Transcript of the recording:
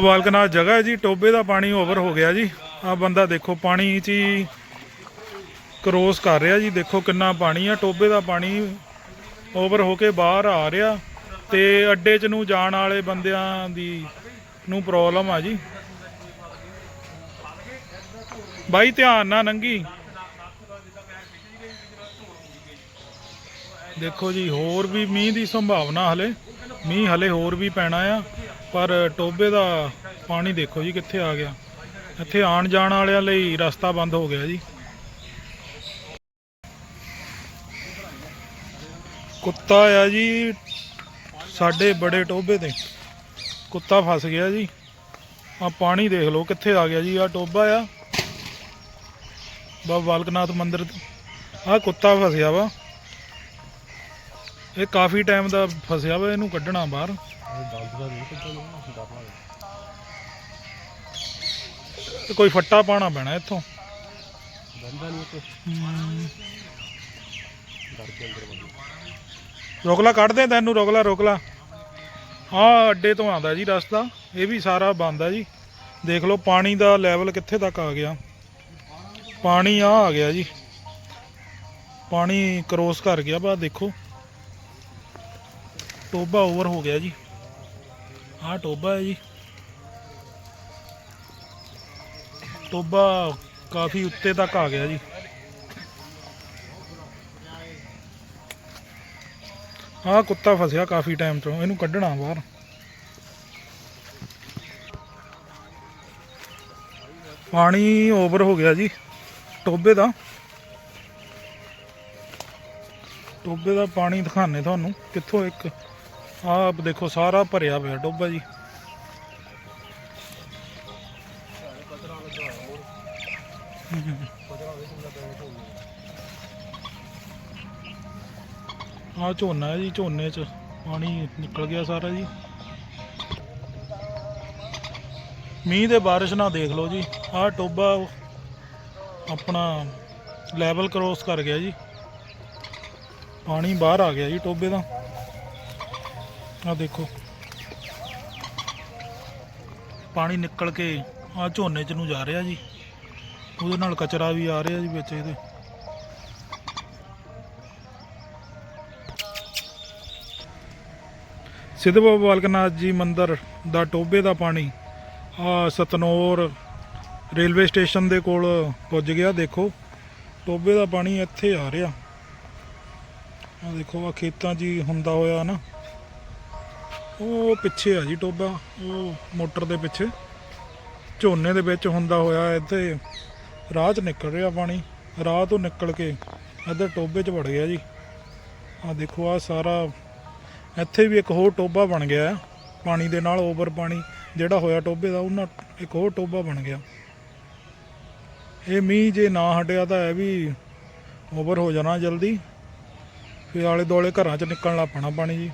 ਬਾਲਕਨਾਥ ਜਗ੍ਹਾ ਹੈ ਜੀ ਟੋਬੇ ਦਾ ਪਾਣੀ ਓਵਰ ਹੋ ਗਿਆ ਜੀ। ਆ ਬੰਦਾ ਦੇਖੋ, ਪਾਣੀ 'ਚ ਹੀ ਕਰੋਸ ਕਰ ਰਿਹਾ ਜੀ। ਦੇਖੋ ਕਿੰਨਾ ਪਾਣੀ ਆ ਟੋਬੇ ਦਾ ਪਾਣੀ ਓਵਰ ਹੋ ਕੇ ਬਾਹਰ ਆ ਰਿਹਾ ਤੇ ਅੱਡੇ 'ਚ ਨੂੰ ਜਾਣ ਵਾਲੇ ਬੰਦਿਆਂ ਦੀ ਨੂੰ ਪ੍ਰੋਬਲਮ ਆ ਜੀ। ਬਾਈ ਧਿਆਨ ਨਾਲ ਨੰਗੀ। ਦੇਖੋ ਜੀ, ਹੋਰ ਵੀ ਮੀਂਹ ਦੀ ਸੰਭਾਵਨਾ ਹਲੇ। ਮੀਂਹ ਹਲੇ ਹੋਰ ਵੀ ਪੈਣਾ ਆ। ਪਰ ਟੋਬੇ ਦਾ ਪਾਣੀ ਦੇਖੋ ਜੀ ਕਿੱਥੇ ਆ ਗਿਆ। ਇੱਥੇ ਆਉਣ ਜਾਣ ਵਾਲਿਆਂ ਲਈ ਰਸਤਾ ਬੰਦ ਹੋ ਗਿਆ ਜੀ। ਕੁੱਤਾ ਆ ਜੀ, ਸਾਡੇ ਬੜੇ ਟੋਬੇ ਤੇ। ਕੁੱਤਾ ਫਸ ਗਿਆ ਜੀ। ਆ ਪਾਣੀ ਦੇਖ ਲਓ ਕਿੱਥੇ ਆ ਗਿਆ ਜੀ, ਆ ਟੋਬਾ ਆ। ਬਾਬਾ ਬਾਲਕਨਾਥ ਮੰਦਿਰ ਆ ਕੁੱਤਾ ਫਸਿਆ ਵਾ। ਇਹ ਕਾਫੀ ਟਾਈਮ ਦਾ ਫਸਿਆ ਵਾ, ਇਹਨੂੰ ਕੱਢਣਾ ਬਾਹਰ। ਤੇ ਕੋਈ ਫੱਟਾ ਪਾਣਾ ਪੈਣਾ ਇੱਥੋਂ। ਰੋਕਲਾ ਕੱਢ ਦੇ ਤੈਨੂੰ ਰੋਕਲਾ ਰੋਕਲਾ। ਆ ਅੱਡੇ ਤੋਂ ਆਉਂਦਾ ਜੀ ਰਸਤਾ ਇਹ ਵੀ ਸਾਰਾ ਬੰਦ ਆ ਜੀ। ਦੇਖ ਲਓ ਪਾਣੀ ਦਾ ਲੈਵਲ ਕਿੱਥੇ ਤੱਕ ਆ ਗਿਆ। ਪਾਣੀ ਆ ਆ ਗਿਆ ਜੀ। ਪਾਣੀ ਕ੍ਰੋਸ ਕਰ ਗਿਆ ਬਾ ਦੇਖੋ। ਟੋਬਾ ਓਵਰ ਹੋ ਗਿਆ ਜੀ। ਆਹ ਟੋਬਾ ਹੈ ਜੀ। ਟੋਬਾ ਕਾਫੀ ਉੱਤੇ ਤੱਕ ਆ ਗਿਆ ਜੀ। ਆਹ ਕੁੱਤਾ ਫਸਿਆ ਕਾਫੀ ਟਾਈਮ ਤੋਂ, ਇਹਨੂੰ ਕੱਢਣਾ ਬਾਹਰ। ਪਾਣੀ ਓਵਰ ਹੋ ਗਿਆ ਜੀ, ਟੋਬੇ ਦਾ। ਟੋਬੇ ਦਾ ਪਾਣੀ ਦਿਖਾਣੇ ਤੁਹਾਨੂੰ, ਕਿੱਥੋਂ ਇੱਕ ਆਹ ਦੇਖੋ, ਸਾਰਾ ਭਰਿਆ ਪਿਆ ਟੋਬਾ ਜੀ। ਆਹ ਝੋਨਾ ਹੈ ਜੀ, ਝੋਨੇ 'ਚ ਪਾਣੀ ਨਿਕਲ ਗਿਆ ਸਾਰਾ ਜੀ। ਮੀਂਹ ਦੇ ਬਾਰਿਸ਼ ਨਾਲ ਦੇਖ ਲਓ ਜੀ, ਆਹ ਟੋਬਾ ਆਪਣਾ ਲੈਵਲ ਕ੍ਰੋਸ ਕਰ ਗਿਆ ਜੀ। ਪਾਣੀ ਬਾਹਰ ਆ ਗਿਆ ਜੀ ਟੋਬੇ ਦਾ। ਆ ਦੇਖੋ। ਪਾਣੀ ਨਿਕਲ ਕੇ ਆ ਝੋਨੇ ਚ ਨੂੰ ਜਾ ਰਿਹਾ ਜੀ। ਉਹਦੇ ਨਾਲ ਕਚਰਾ ਵੀ ਆ ਰਿਹਾ ਜੀ ਵਿੱਚ ਇਹਦੇ। ਸਿੱਧ ਬਾਬਾ ਬਾਲਕਨਾਥ ਜੀ ਮੰਦਿਰ ਦਾ ਟੋਬੇ ਦਾ ਪਾਣੀ ਆ ਸਤਨੌਰ ਰੇਲਵੇ ਸਟੇਸ਼ਨ ਦੇ ਕੋਲ ਪੁੱਜ ਗਿਆ, ਦੇਖੋ। ਟੋਬੇ ਦਾ ਪਾਣੀ ਇੱਥੇ ਆ ਰਿਹਾ। ਆ ਦੇਖੋ ਆ ਖੇਤਾਂ 'ਚ ਹੀ ਹੁੰਦਾ ਹੋਇਆ ਨਾ। ਉਹ ਪਿੱਛੇ ਆ ਜੀ ਟੋਬਾ ਉਹ ਮੋਟਰ ਦੇ ਪਿੱਛੇ। ਝੋਨੇ ਦੇ ਵਿੱਚ ਹੁੰਦਾ ਹੋਇਆ ਇੱਥੇ, ਰਾਹ 'ਚ ਨਿਕਲ ਰਿਹਾ ਪਾਣੀ। ਰਾਹ ਤੋਂ ਨਿਕਲ ਕੇ ਇੱਧਰ ਟੋਬੇ 'ਚ ਵੜ ਗਿਆ ਜੀ। ਆ ਦੇਖੋ ਆ ਸਾਰਾ, ਇੱਥੇ ਵੀ ਇੱਕ ਹੋਰ ਟੋਬਾ ਬਣ ਗਿਆ ਹੈ। ਪਾਣੀ ਦੇ ਨਾਲ ਓਵਰ ਪਾਣੀ ਜਿਹੜਾ ਹੋਇਆ ਟੋਬੇ ਦਾ, ਉਹਨਾਂ ਇੱਕ ਹੋਰ ਟੋਬਾ ਬਣ ਗਿਆ। ਇਹ ਮੀਂਹ ਜੇ ਨਾ ਹਟਿਆ ਤਾਂ ਇਹ ਵੀ ਓਵਰ ਹੋ ਜਾਣਾ ਜਲਦੀ। ਫਿਰ ਆਲੇ ਦੁਆਲੇ ਘਰਾਂ 'ਚ ਨਿਕਲਣ ਲੱਗ ਪੈਣਾ ਪਾਣੀ ਜੀ।